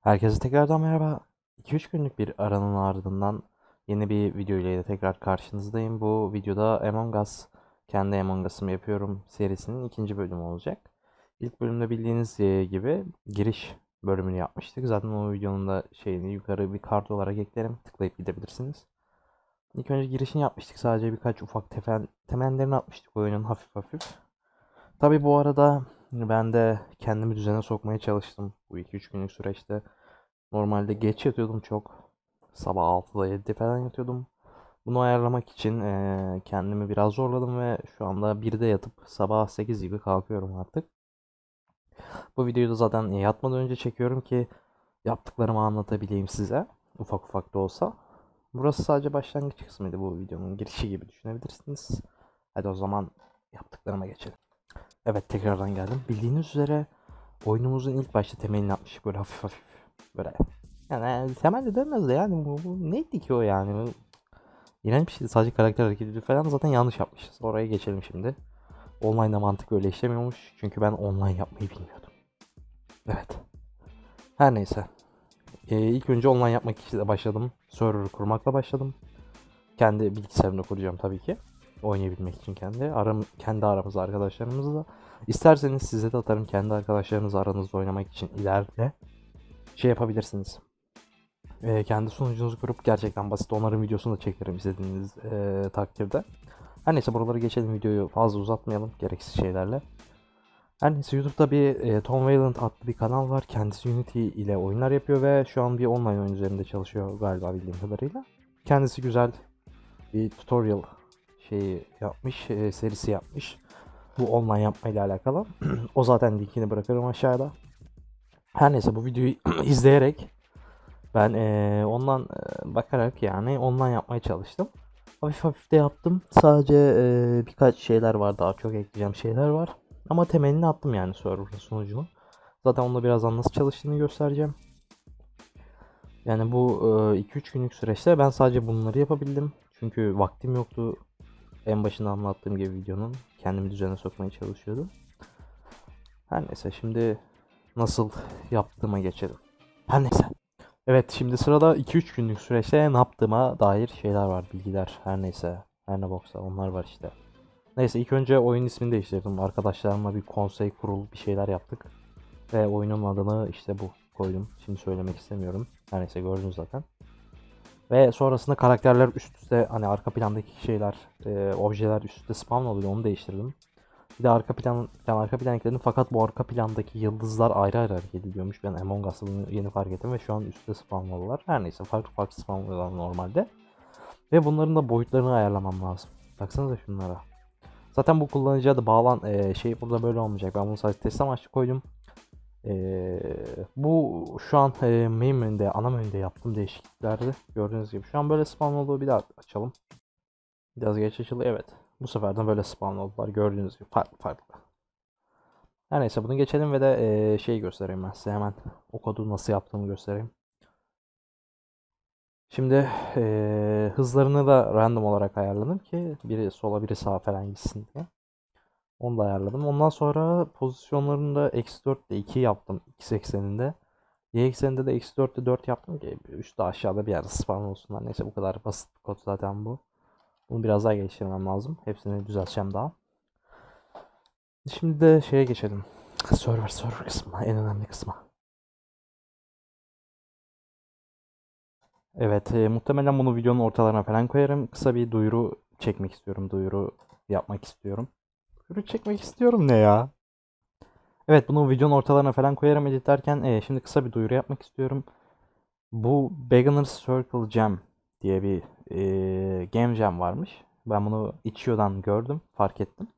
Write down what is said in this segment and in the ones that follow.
Herkese tekrardan merhaba. 2-3 günlük bir aranın ardından yeni bir video ile tekrar karşınızdayım. Bu videoda Among Us, kendi Among Us'ımı yapıyorum serisinin ikinci bölümü olacak. İlk bölümde bildiğiniz e, gibi giriş bölümünü yapmıştık. Zaten o videonun da şeyini yukarı bir kart olarak eklerim. Tıklayıp gidebilirsiniz. İlk önce girişini yapmıştık. Sadece birkaç ufak tefen, temellerini atmıştık oyunun hafif hafif. Tabi bu arada ben de kendimi düzene sokmaya çalıştım bu 2-3 günlük süreçte. Normalde geç yatıyordum çok. Sabah 6'da 7'de falan yatıyordum. Bunu ayarlamak için eee, kendimi biraz zorladım ve şu anda 1'de yatıp sabah 8 gibi kalkıyorum artık. Bu videoyu da zaten yatmadan önce çekiyorum ki yaptıklarımı anlatabileyim size. Ufak ufak da olsa. Burası sadece başlangıç kısmıydı bu videonun girişi gibi düşünebilirsiniz. Hadi o zaman yaptıklarıma geçelim. Evet tekrardan geldim. Bildiğiniz üzere oyunumuzun ilk başta temelini atmıştık böyle hafif hafif böyle. Yani temel de demez de yani bu, bu neydi ki o yani? İğrenç bir şeydi sadece karakter hareketi falan zaten yanlış yapmışız. Oraya geçelim şimdi. Online'da mantık öyle işlemiyormuş. Çünkü ben online yapmayı bilmiyordum. Evet. Her neyse. Ee, ilk önce online yapmak için başladım. Server kurmakla başladım. Kendi bilgisayarımda kuracağım tabii ki oynayabilmek için kendi aram kendi aramızda arkadaşlarımızla. İsterseniz size de atarım kendi arkadaşlarınızla aranızda oynamak için ileride şey yapabilirsiniz. Ee, kendi sunucunuzu kurup gerçekten basit onların videosunu da çekerim izlediğiniz ee, takdirde. Her neyse buraları geçelim videoyu fazla uzatmayalım gereksiz şeylerle. Her neyse YouTube'da bir e, Tom Wayland adlı bir kanal var. Kendisi Unity ile oyunlar yapıyor ve şu an bir online oyun üzerinde çalışıyor galiba bildiğim kadarıyla. Kendisi güzel bir tutorial şeyi yapmış, e, serisi yapmış. Bu online yapmayla alakalı. o zaten linkini bırakırım aşağıda. Her neyse bu videoyu izleyerek ben e, ondan e, bakarak yani online yapmaya çalıştım. Hafif hafif de yaptım. Sadece e, birkaç şeyler var daha çok ekleyeceğim şeyler var. Ama temelini attım yani server'ın sunucunu. Zaten onda birazdan nasıl çalıştığını göstereceğim. Yani bu 2-3 günlük süreçte ben sadece bunları yapabildim. Çünkü vaktim yoktu. En başında anlattığım gibi videonun kendimi düzene sokmaya çalışıyordum. Her neyse şimdi nasıl yaptığıma geçelim. Her neyse. Evet şimdi sırada 2-3 günlük süreçte ne yaptığıma dair şeyler var, bilgiler. Her neyse. Her ne boksa onlar var işte. Neyse ilk önce oyun ismini değiştirdim. Arkadaşlarımla bir konsey kurul bir şeyler yaptık. Ve oyunun adını işte bu koydum. Şimdi söylemek istemiyorum. Her neyse gördünüz zaten. Ve sonrasında karakterler üst üste hani arka plandaki şeyler, e, objeler üst üste spawn oluyor onu değiştirdim. Bir de arka plan, tane arka plan ekledim fakat bu arka plandaki yıldızlar ayrı ayrı hareket ediyormuş. Ben Among Us'ta bunu yeni fark ettim ve şu an üstte spawn oluyorlar. Her neyse farklı farklı spawn oluyorlar normalde. Ve bunların da boyutlarını ayarlamam lazım. Baksanıza şunlara. Zaten bu kullanıcıya da bağlan e, şey burada böyle olmayacak. Ben bunu sadece test amaçlı koydum. Ee, bu şu an e, main menüde, ana menüde yaptığım değişikliklerdi. Gördüğünüz gibi. Şu an böyle spawn olduğu bir daha açalım. Biraz geç açıldı. Evet. Bu sefer de böyle spawn oldular. Gördüğünüz gibi farklı farklı. Her neyse bunu geçelim ve de e, şey göstereyim ben size hemen. O kodu nasıl yaptığımı göstereyim. Şimdi e, hızlarını da random olarak ayarladım ki biri sola biri sağa falan gitsin diye. Onu da ayarladım. Ondan sonra pozisyonlarını da eksi 4 ile 2 yaptım. X ekseninde. Y ekseninde de eksi 4 ile 4 yaptım ki üstte aşağıda bir yerde spawn olsunlar. Neyse bu kadar basit bir kod zaten bu. Bunu biraz daha geliştirmem lazım. Hepsini düzelteceğim daha. Şimdi de şeye geçelim. Server server kısmı. En önemli kısmı. Evet, e, muhtemelen bunu videonun ortalarına falan koyarım. Kısa bir duyuru çekmek istiyorum. Duyuru yapmak istiyorum. Duyuru çekmek istiyorum ne ya? Evet, bunu videonun ortalarına falan koyarım editlerken. E, şimdi kısa bir duyuru yapmak istiyorum. Bu Beginner's Circle Jam diye bir e, game jam varmış. Ben bunu içiyordan gördüm, fark ettim.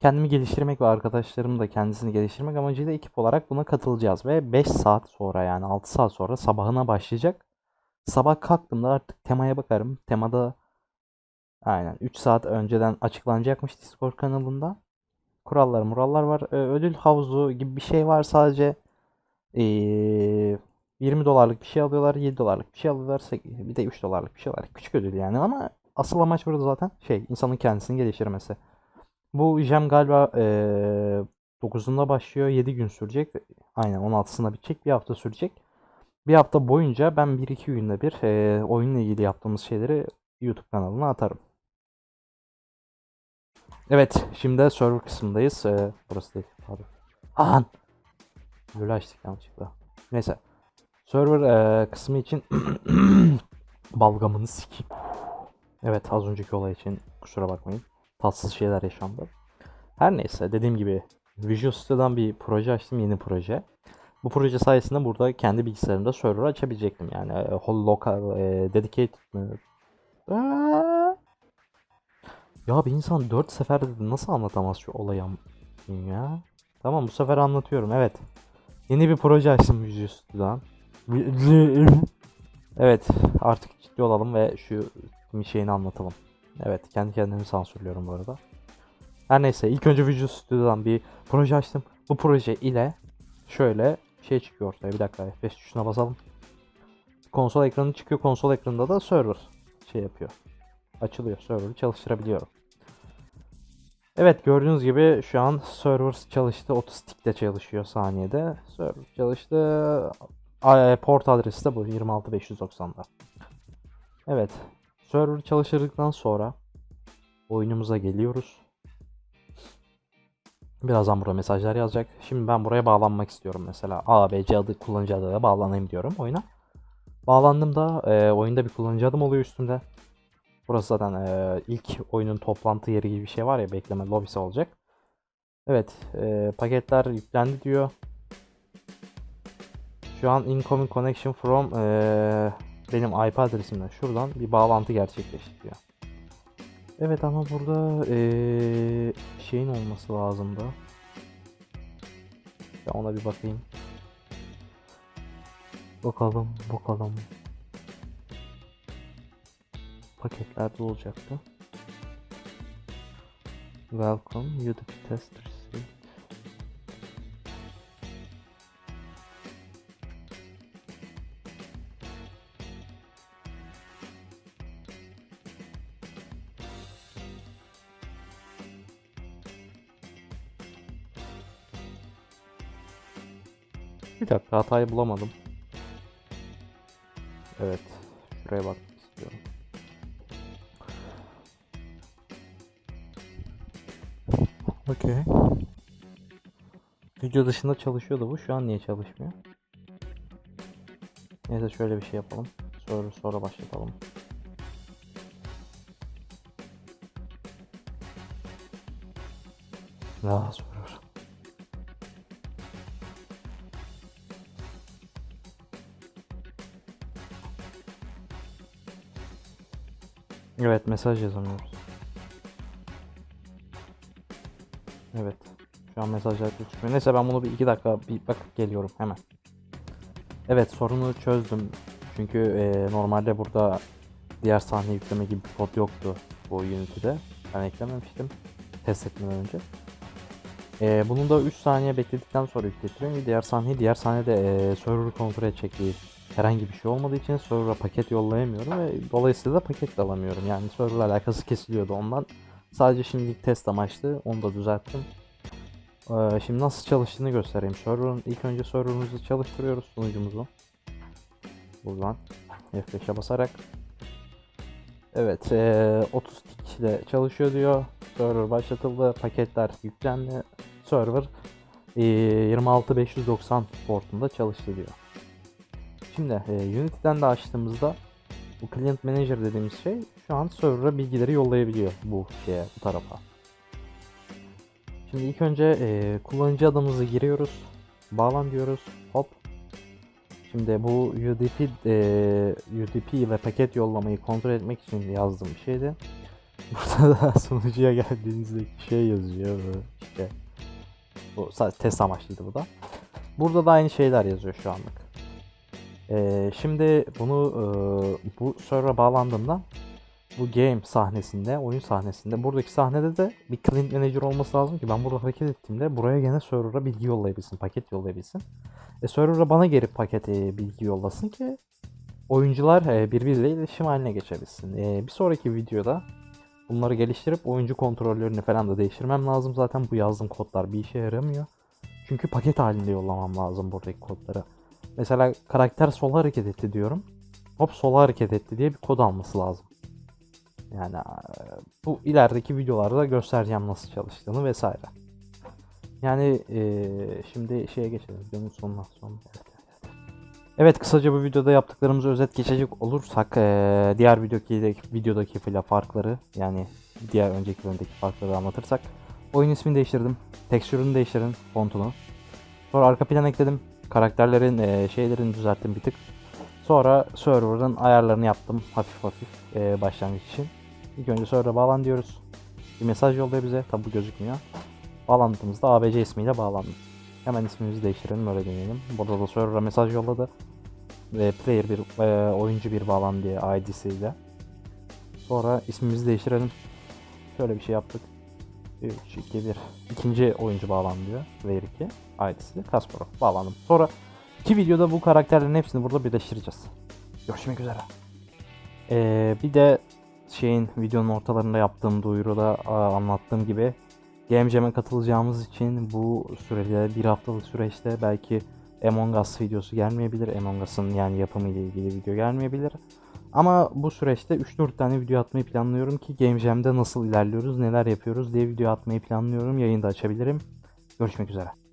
Kendimi geliştirmek ve arkadaşlarım da kendisini geliştirmek amacıyla ekip olarak buna katılacağız. Ve 5 saat sonra yani 6 saat sonra sabahına başlayacak. Sabah kalktığımda artık temaya bakarım. Temada aynen 3 saat önceden açıklanacakmış Discord kanalında. Kurallar murallar var. Ee, ödül havuzu gibi bir şey var sadece. Ee, 20 dolarlık bir şey alıyorlar. 7 dolarlık bir şey alıyorlar. Bir de 3 dolarlık bir şey var. Küçük ödül yani ama asıl amaç burada zaten şey insanın kendisini geliştirmesi. Bu jam galiba ee, 9'unda başlıyor. 7 gün sürecek. Aynen 16'sında bitecek. Bir hafta sürecek. Bir hafta boyunca ben 1-2 günde bir e, oyunla ilgili yaptığımız şeyleri YouTube kanalına atarım. Evet, şimdi de server kısmındayız. E, burası değil. Pardon. Ahan! Böyle açtık yanlışlıkla. Neyse. Server e, kısmı için balgamını sikeyim. Evet, az önceki olay için kusura bakmayın. Tatsız şeyler yaşandı. Her neyse, dediğim gibi Visual Studio'dan bir proje açtım, yeni proje. Bu proje sayesinde burada kendi bilgisayarımda server açabilecektim. Yani e, local, e, dedicated? Aa! Ya bir insan 4 seferde nasıl anlatamaz şu olayı ya? Tamam bu sefer anlatıyorum evet. Yeni bir proje açtım Visual Studio'dan. Evet artık ciddi olalım ve şu bir şeyini anlatalım. Evet kendi kendimi sansürlüyorum bu arada. Her neyse ilk önce Visual Studio'dan bir proje açtım. Bu proje ile şöyle şey çıkıyor ortaya. Bir dakika F5 tuşuna basalım. Konsol ekranı çıkıyor. Konsol ekranında da server şey yapıyor. Açılıyor. Server'ı çalıştırabiliyorum. Evet gördüğünüz gibi şu an server çalıştı. 30 tick'te çalışıyor saniyede. Server çalıştı. A- Port adresi de bu 26590'da. Evet. Server çalıştırdıktan sonra oyunumuza geliyoruz. Birazdan burada mesajlar yazacak. Şimdi ben buraya bağlanmak istiyorum mesela. A, B, C adı kullanıcı adıyla bağlanayım diyorum oyuna. Bağlandığımda e, oyunda bir kullanıcı adım oluyor üstümde. Burası zaten e, ilk oyunun toplantı yeri gibi bir şey var ya bekleme lobisi olacak. Evet e, paketler yüklendi diyor. Şu an incoming connection from e, benim IP adresimden şuradan bir bağlantı gerçekleşti diyor. Evet ama burada eee, şeyin olması lazımdı. Ya ona bir bakayım. Bakalım, bakalım. Paketlerde olacaktı. Welcome, YouTube test received. Bir dakika hatayı bulamadım. Evet. Şuraya bakmak Okey. Video dışında çalışıyordu bu. Şu an niye çalışmıyor? Neyse şöyle bir şey yapalım. Sonra sonra başlatalım. Daha sonra. Evet mesaj yazamıyoruz. Evet. Şu an mesajlar çıkmıyor. Neyse ben bunu bir iki dakika bir bakıp geliyorum hemen. Evet sorunu çözdüm. Çünkü e, normalde burada diğer sahne yükleme gibi bir kod yoktu bu Unity'de. Ben eklememiştim. Test etmeden önce. E, bunun da 3 saniye bekledikten sonra yükletiliyor. Diğer sahneyi diğer sahnede e, server'ı kontrol edecek bir herhangi bir şey olmadığı için server'a paket yollayamıyorum ve dolayısıyla da paket de alamıyorum. Yani server'la alakası kesiliyordu ondan. Sadece şimdilik test amaçlı onu da düzelttim. Ee, şimdi nasıl çalıştığını göstereyim. Server'ın ilk önce server'ımızı çalıştırıyoruz sunucumuzu. Buradan F5'e basarak. Evet, ee, 30 tick ile çalışıyor diyor. Server başlatıldı, paketler yüklendi. Server ee, 26590 portunda çalıştı diyor. Şimdi e, Unity'den de açtığımızda bu Client Manager dediğimiz şey şu an server'a bilgileri yollayabiliyor bu şeye, bu tarafa. Şimdi ilk önce e, kullanıcı adımızı giriyoruz. Bağlan diyoruz. Hop. Şimdi bu UDP e, UDP ile paket yollamayı kontrol etmek için yazdığım bir şeydi. Burada da sunucuya geldiğinizde şey yazıyor. işte bu test amaçlıydı bu da. Burada da aynı şeyler yazıyor şu anlık. Ee, şimdi bunu e, bu server'a bağlandığımda bu game sahnesinde, oyun sahnesinde buradaki sahnede de bir client manager olması lazım ki ben burada hareket ettiğimde buraya gene server'a bilgi yollayabilsin, paket yollayabilsin. E server'a bana geri paket e, bilgi yollasın ki oyuncular e, birbiriyle iletişim haline geçebilsin. E, bir sonraki videoda bunları geliştirip oyuncu kontrollerini falan da değiştirmem lazım. Zaten bu yazdığım kodlar bir işe yaramıyor. Çünkü paket halinde yollamam lazım buradaki kodları. Mesela karakter sola hareket etti diyorum. Hop sola hareket etti diye bir kod alması lazım. Yani eee, bu ilerideki videolarda göstereceğim nasıl çalıştığını vesaire. Yani eee, şimdi şeye geçelim. Videonun sonuna son. Evet, evet, kısaca bu videoda yaptıklarımızı özet geçecek olursak eee, diğer videodaki, videodaki farkları yani diğer önceki bölümdeki farkları anlatırsak oyun ismini değiştirdim. Tekstürünü değiştirdim. Fontunu. Sonra arka plan ekledim. Karakterlerin eee, şeylerini düzelttim bir tık. Sonra server'ın ayarlarını yaptım hafif hafif eee, başlangıç için. İlk önce server'a bağlan diyoruz. Bir mesaj yolluyor bize. Tabi bu gözükmüyor. Bağlandığımızda ABC ismiyle bağlandım. Hemen ismimizi değiştirelim öyle deneyelim. Burada da server'a mesaj yolladı. Ve player bir eee, oyuncu bir bağlan diye ID'siyle. Sonra ismimizi değiştirelim. Şöyle bir şey yaptık. 3, 2, 1. İkinci oyuncu bağlan diyor. Player 2. ID'si Kasparov. Bağlandım. Sonra iki videoda bu karakterlerin hepsini burada birleştireceğiz. Görüşmek üzere. Ee, bir de şeyin videonun ortalarında yaptığım duyuruda aa, anlattığım gibi Game Jam'e katılacağımız için bu sürede bir haftalık süreçte belki Among Us videosu gelmeyebilir. Among Us'ın yani yapımı ile ilgili video gelmeyebilir. Ama bu süreçte 3-4 tane video atmayı planlıyorum ki Game Jam'de nasıl ilerliyoruz, neler yapıyoruz diye video atmayı planlıyorum. Yayında açabilirim. Görüşmek üzere.